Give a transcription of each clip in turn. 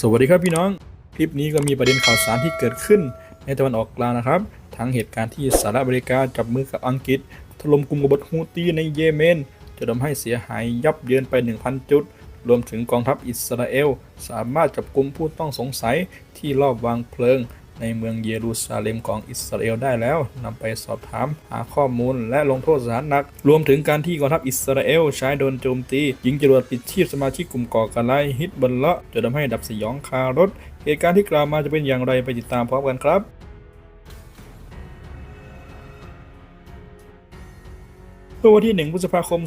สวัสดีครับพี่น้อง คลิปนี้ก็มีประเด็นข่าวสารที่เกิดขึ้น ในตะวันออกกลางนะครับ ทั้งเหตุการณ์ที่สหรัฐอเมริกาจับมือกับอังกฤษ ถล่มกลุ่มกบฏฮูตีในเยเมนจะทำให้เสียหายยับเยินไป 1,000 จุด รวมถึงกองทัพอิสราเอล สามารถจับกลุ่มผู้ต้องสงสัยที่ลอบวางเพลิง ในเมืองเยรูซาเล็มของอิสราเอลได้แล้วนำไปสอบถามหาข้อมูลและลงโทษสถานหนัก รวมถึงการที่กองทัพอิสราเอลใช้โดนโจมตียิงจรวดปิดชีพสมาชิกกลุ่มก่อการร้ายฮิตบัลเลาะจนทำให้ดับสยองคารถ เหตุการณ์ที่กล่าวมาจะเป็นอย่างไรไปติดตามพร้อมกันครับเมื่อวันที่ 1 พฤษภาคม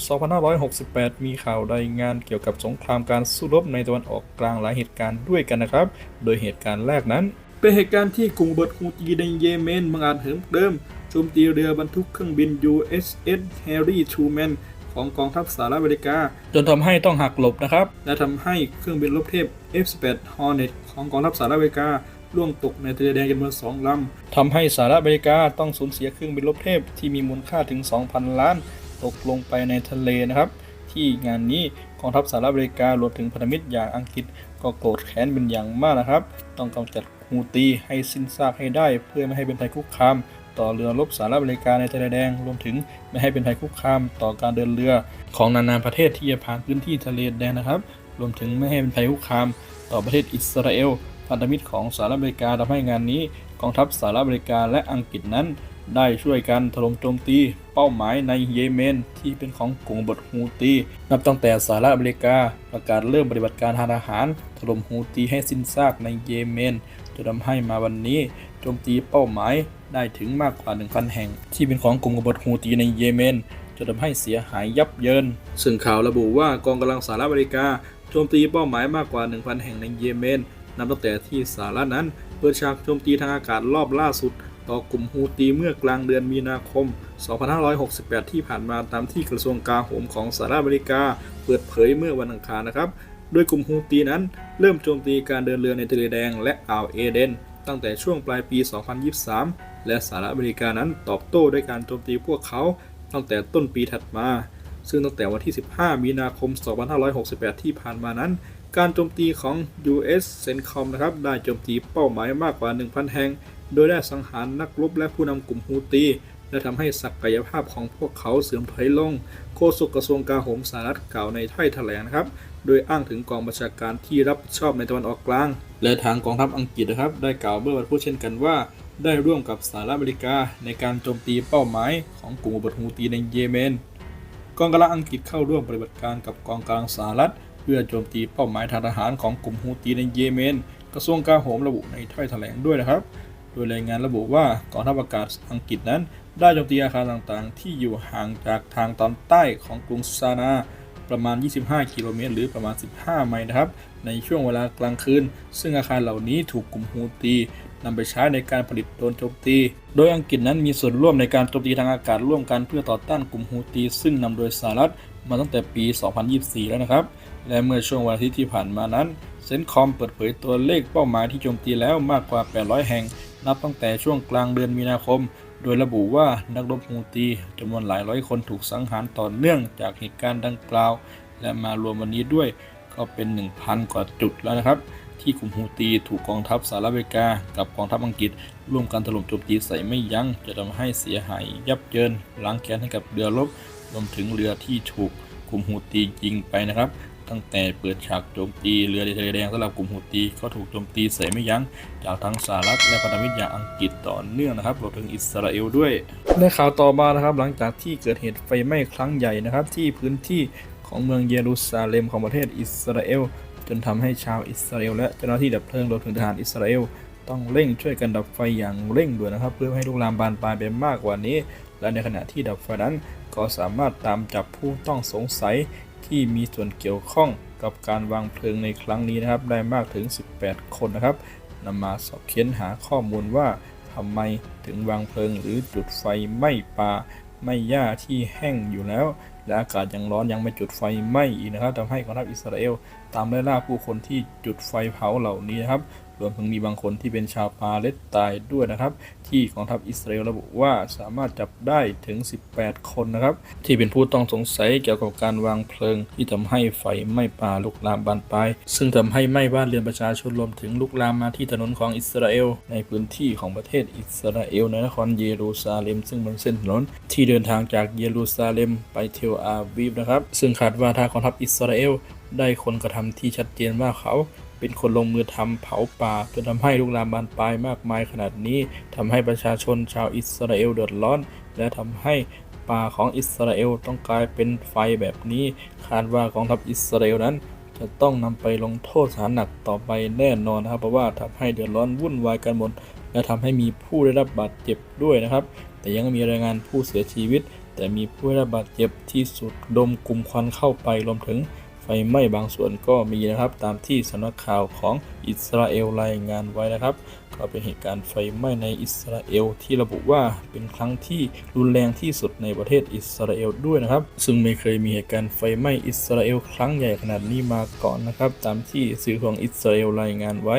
2568 มีข่าวรายงานเกี่ยวกับสงครามการสู้รบในตะวันออกกลางหลายเหตุการณ์ด้วยกันนะครับ โดยเหตุการณ์แรกนั้น เป็นเหตุการณ์ที่กลุ่มเบิดฮูตีในเยเมนบังอาจเหิมเดิมโจมตีเรือบรรทุกเครื่องบิน USS Harry Truman ของกองทัพสหรัฐอเมริกา จนทำให้ต้องหักหลบนะครับ และทำให้เครื่องบินรบเทพ F-18 Hornet ของกองทัพสหรัฐอเมริกาล่วงตกในทะเลแดงจำนวนสองลำทำให้สหรัฐอเมริกาต้องสูญเสียเครื่องบินรบเทพที่มีมูลค่าถึง 2,000 ล้าน ตกลงไปในทะเลนะครับ ที่งานนี้กองทัพสหรัฐอเมริการวมถึงพันธมิตรอย่างอังกฤษก็โกรธแค้นเป็นอย่างมากนะครับ ต้องกำจัด ฮูตีให้สิ้นซากให้ได้ เพื่อไม่ให้เป็นภัยคุกคาม ต่อเรือรบสหรัฐอเมริกาในทะเลแดงรวมถึงไม่ให้เป็นภัยคุกคาม ต่อการเดินเรือของนานาประเทศที่จะผ่านพื้นที่ทะเลแดงนะครับ รวมถึงไม่ให้เป็นภัยคุกคาม ต่อประเทศอิสราเอลพันธมิตรของสหรัฐอเมริกาทำให้งานนี้กองทัพสหรัฐอเมริกาและอังกฤษนั้น ได้ช่วยกันถล่มโจมตีเป้าหมายในเยเมนที่เป็นของกลุ่มบทฮูตี นับตั้งแต่สหรัฐอเมริกาประกาศเริ่มปฏิบัติการทางทหารถล่มฮูตีให้สิ้นซากในเยเมนจนทำให้มาวันนี้โจมตีเป้าหมายได้ถึงมากกว่า 1,000 แห่ง ที่เป็นของกลุ่มกบฏฮูตีในเยเมนจนทำให้เสียหายยับเยิน ซึ่งข่าวระบุว่ากองกำลังสหรัฐอเมริกาโจมตีเป้าหมายมากกว่า 1,000 แห่งในเยเมนนับตั้งแต่ที่สหรัฐนั้นเปิดฉากโจมตีทางอากาศรอบล่าสุด ต่อกลุ่มฮูตีเมื่อกลางเดือนมีนาคม 2568 ที่ผ่านมาตามที่กระทรวงกลาโหมของสหรัฐอเมริกา เปิดเผยเมื่อวันอังคารนะครับ โดยกลุ่มฮูตีนั้นเริ่มโจมตีการเดินเรือในทะเลแดงและอ่าวเอเดน ตั้งแต่ช่วงปลายปี 2023 และสหรัฐอเมริกานั้นตอบโต้ด้วยการโจมตีพวกเขา ตั้งแต่ต้นปีถัดมา ซึ่งตั้งแต่วันที่ 15 มีนาคม 2568 ที่ผ่านมานั้นการโจมตีของ US CENTCOM นะครับ ได้โจมตีเป้าหมายมากกว่า 1,000 แห่ง โดยได้สังหารนักรบและผู้นำกลุ่มฮูตี และทำให้ศักยภาพของพวกเขาเสื่อมถอยลง โฆษกกระทรวงกาโหมสหรัฐกล่าวในถ้อยแถลงนะครับ โดยอ้างถึงกองบัญชาการที่รับผิดชอบในตะวันออกกลาง และทางกองทัพอังกฤษนะครับ ได้กล่าวเมื่อวันพุธเช่นกันว่า ได้ร่วมกับสหรัฐอเมริกา ในการโจมตีเป้าหมายของกลุ่มกบฏฮูตีในเยเมน กองกำลังอังกฤษเข้าร่วมปฏิบัติการกับกองกำลังสหรัฐเพื่อโจมตีเป้าหมายทางทหารของกลุ่มฮูตีในเยเมน กระทรวงกลาโหมระบุในถ้อยแถลงด้วยนะครับ ดยรายงานระบุว่ากองทัพอากาศอังกฤษนั้น ได้โจมตีอาคารต่างๆ ที่อยู่ห่างจากทางตอนใต้ของกรุงซานาประมาณ 25 กิโลเมตร หรือประมาณ 15 ไมล์นะครับ ในช่วงเวลากลางคืน ซึ่งอาคารเหล่านี้ถูกกลุ่มฮูตีนำไปใช้ในการผลิตโดนโจมตี โดยอังกฤษนั้นมีส่วนร่วมในการโจมตีทางอากาศร่วมกันเพื่อต่อต้านกลุ่มฮูตี ซึ่งนำโดยสหรัฐมาตั้งแต่ปี 2024 แล้วนะครับ และเมื่อช่วงวันอาทิตย์ที่ผ่านมานั้น เซนคอมเปิดเผยตัวเลขเป้าหมายที่โจมตีแล้วมากกว่า 800 แห่ง นับตั้งแต่ช่วงกลางเดือนมีนาคม โดยระบุว่านักรบฮูตีจำนวนหลายร้อยคนถูกสังหารต่อเนื่องจากเหตุการณ์ดังกล่าว และมารวมวันนี้ด้วยก็เป็น 1,000 กว่าจุดแล้วนะครับ ที่กลุ่มฮูตีถูกกองทัพสหรัฐอเมริกา กับกองทัพอังกฤษ ร่วมกันถล่มโจมตีใส่ไม่ยัง้งจะทำให้เสียหายยับเยินล้างแค้นให้กับเรือรบรวมถึงเรือที่ถูกกลุ่มฮูตียิงไปนะครับ ตั้งแต่เปิดฉากโจมตีเรือในทะเลแดงสำหรับกลุ่มฮูตีก็ถูกโจมตีใส่ไม่ยัง้งจากทั้งสหรัฐและพันธมิตรอย่างอังกฤษต่อเนื่องนะครับรวมถึงอิสราเอลด้วยในข่าวต่อมานะครับ หลังจากที่เกิดเหตุไฟไหม้ครั้งใหญ่นะครับ ที่พื้นที่ของเมืองเยรูซาเล็มของประเทศอิสราเอลจนทำให้ชาวอิสราเอลและเจ้าหน้าที่ดับเพลิงรวมถึงทหารอิสราเอลต้องเร่งช่วยกันดับไฟอย่างเร่งด่วนนะครับ เพื่อไม่ให้ลุกลามบานปลายไปมากกว่านี้ และในขณะที่ดับไฟนั้นก็สามารถตามจับผู้ต้องสงสัย ที่มีส่วนเกี่ยวข้องกับการวางเพลิงในครั้งนี้นะครับ ได้มากถึง 18 คนนะครับนำมาสอบเค้นหาข้อมูลว่าทำไมถึงวางเพลิงหรือจุดไฟไม้ป่าไม้หญ้าที่แห้งอยู่แล้ว และอากาศยังร้อนยังไม่จุดไฟไหม้อีกนะครับทำให้กองทัพอิสราเอล ตามไล่ล่าผู้คนที่จุดไฟเผาเหล่านี้นะครับ รวมถึงมีบางคนที่เป็นชาวปาเลสไตน์ด้วยนะครับ ที่กองทัพอิสราเอลระบุว่าสามารถจับได้ถึง 18 คนนะครับ ที่เป็นผู้ต้องสงสัยเกี่ยวกับการวางเพลิง ที่ทำให้ไฟไหม้ป่าลุกลามบานปลายซึ่งทำให้ไหม้บ้านเรือนประชาชนรวมถึงลุกลามมาที่ถนนของอิสราเอล ในพื้นที่ของประเทศอิสราเอลในนครเยรูซาเล็ม ซึ่งบนเส้นถนนที่เดินทางจากเยรูซาเล็มไปเทลอาวีฟนะครับ ซึ่งคาดว่าทางกองทัพอิสราเอลได้คนกระทำที่ชัดเจนว่าเขา เป็นคนลงมือทำเผาป่าจนทำให้ลุกลามบานปลายมากมายขนาดนี้ทำให้ประชาชนชาวอิสราเอลเดือดร้อน และทำให้ป่าของอิสราเอลต้องกลายเป็นไฟแบบนี้ คาดว่ากองทัพอิสราเอลนั้น จะต้องนำไปลงโทษสาหัสหนักต่อไปแน่นอนนะครับ เพราะว่าทำให้เดือดร้อนวุ่นวายกันหมดและทำให้มีผู้ได้รับบาดเจ็บด้วยนะครับ แต่ยังมีรายงานผู้เสียชีวิต แต่มีผู้ได้รับบาดเจ็บที่สุดดมกลุ่มควันเข้าไปรวมถึง ไฟไหม้บางส่วนก็มีนะครับ ตามที่สำนักข่าวของอิสราเอลรายงานไว้นะครับ ก็เป็นเหตุการณ์ไฟไหม้ในอิสราเอลที่ระบุว่าเป็นครั้งที่รุนแรงที่สุดในประเทศอิสราเอลด้วยนะครับ ซึ่งไม่เคยมีเหตุการณ์ไฟไหม้อิสราเอลครั้งใหญ่ขนาดนี้มาก่อนนะครับ ตามที่สื่อของอิสราเอลรายงานไว้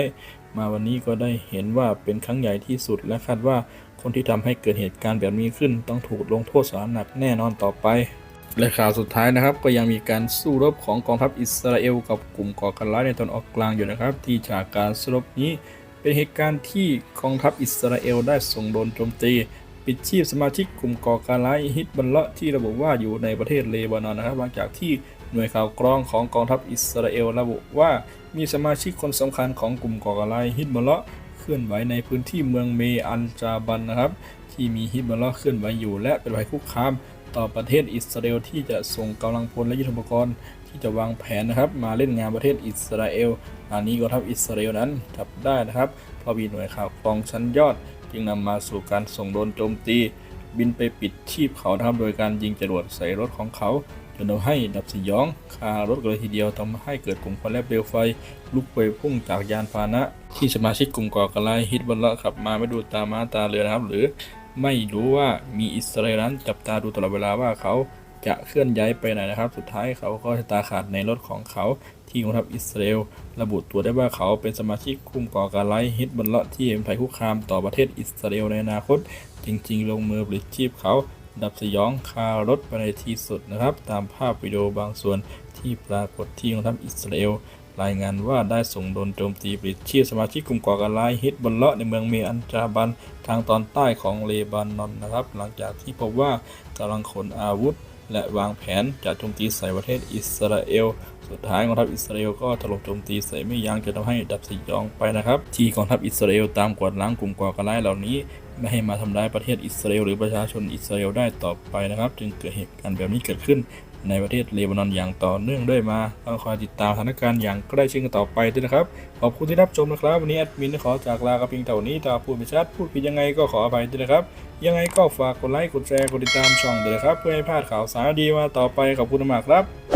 มาวันนี้ก็ได้เห็นว่าเป็นครั้งใหญ่ที่สุดและคาดว่าคนที่ทำให้เกิดเหตุการณ์แบบนี้ขึ้น ต้องถูกลงโทษสาหนักแน่นอนต่อไป และข่าวสุดท้ายนะครับก็ยังมีการสู้รบของกองทัพอิสราเอลกับกลุ่มก่อการร้ายในตอนออกกลางอยู่นะครับ ที่จากการสู้รบนี้เป็นเหตุการณ์ที่กองทัพอิสราเอลได้ส่งโดนโจมตี ปิดชีพสมาชิกกลุ่มก่อการร้ายฮิตบัลเลาะที่ระบุว่าอยู่ในประเทศเลบานอนนะครับ หลังจากที่หน่วยข่าวกรองของกองทัพอิสราเอลระบุว่ามีสมาชิกคนสำคัญของกลุ่มก่อการร้ายฮิตบัลเลาะเคลื่อนไหวในพื้นที่เมืองเมอันจาบันนะครับ ที่มีฮิตบัลเลาะเคลื่อนไหวอยู่และเป็นภัยคุกคาม ต่อประเทศอิสราเอลที่จะส่งกำลังพลและยุทโธปกรณ์ที่จะวางแผนนะครับมาเล่นงานประเทศอิสราเอลอันนี้กองทัพอิสราเอลนั้นจับได้นะครับเพราะมีหน่วยข่าวกองชั้นยอด จึงนำมาสู่การส่งโดนโจมตี บินไปปิดชีพเขานะครับโดยการยิงจรวดใส่รถของเขาจนทำให้ดับสยองคารถกันเลยทีเดียวทำให้เกิดกลุ่มควันและเปลวไฟ ลุกไปพุ่งจากยานพาหนะ ที่สมาชิกกลุ่มก่อการร้ายฮิตบัลละขับมาไม่ดูตามาตาเรือนะครับ หรือ ไม่รู้ว่ามีอิสราเอลนั้นจับตาดูตลอดเวลาว่าเขาจะเคลื่อนย้ายไปไหนนะครับ สุดท้ายเขาก็ชะตาขาดในรถของเขาที่กองทัพอิสราเอลระบุตัวได้ว่าเขาเป็นสมาชิกกลุ่มก่อการร้ายฮิตบัลละที่เป็นภัยคุกคามต่อประเทศอิสราเอลในอนาคต จริง ๆ ลงมือปลิดชีพเขา ดับสยองคารถไปในที่สุดนะครับ ตามภาพวิดีโอบางส่วนที่ปรากฏที่กองทัพอิสราเอล รายงานว่าได้ส่งโดนโจมตีปลิดชีพสมาชิกกลุ่มก่อการร้ายฮิตบัลเลาะในเมืองเมอันจาบันทางตอนใต้ของเลบานอนนะครับ หลังจากที่พบว่ากำลังขนอาวุธ และวางแผนจะโจมตีใส่ประเทศอิสราเอลสุดท้ายกองทัพอิสราเอลก็ถล่มโจมตีใส่ไม่ยั้งจนทำให้ดับสยองไปนะครับที่กองทัพอิสราเอลตามกวาดล้างกลุ่มก่อการร้ายเหล่านี้ไม่ให้มาทำร้ายประเทศอิสราเอลหรือประชาชนอิสราเอลได้ต่อไปนะครับ จึงเกิดเหตุการณ์แบบนี้เกิดขึ้น ในประเทศเลบานอนอย่างต่อเนื่องด้วยมาต้องคอยติดตามสถานการณ์อย่างใกล้ชิดกันต่อไปด้วยนะครับ ขอบคุณที่รับชมนะครับ วันนี้แอดมินขอจากลากระเพียงเท่านี้ถ้าพูดไม่ชัดพูดผิดยังไงก็ขออภัยด้วยนะครับ ยังไงก็ฝากกดไลค์กดแชร์กดติดตามช่องด้วยนะครับ เพื่อให้พลาดข่าวสารดีมาต่อไปขอบคุณมากครับ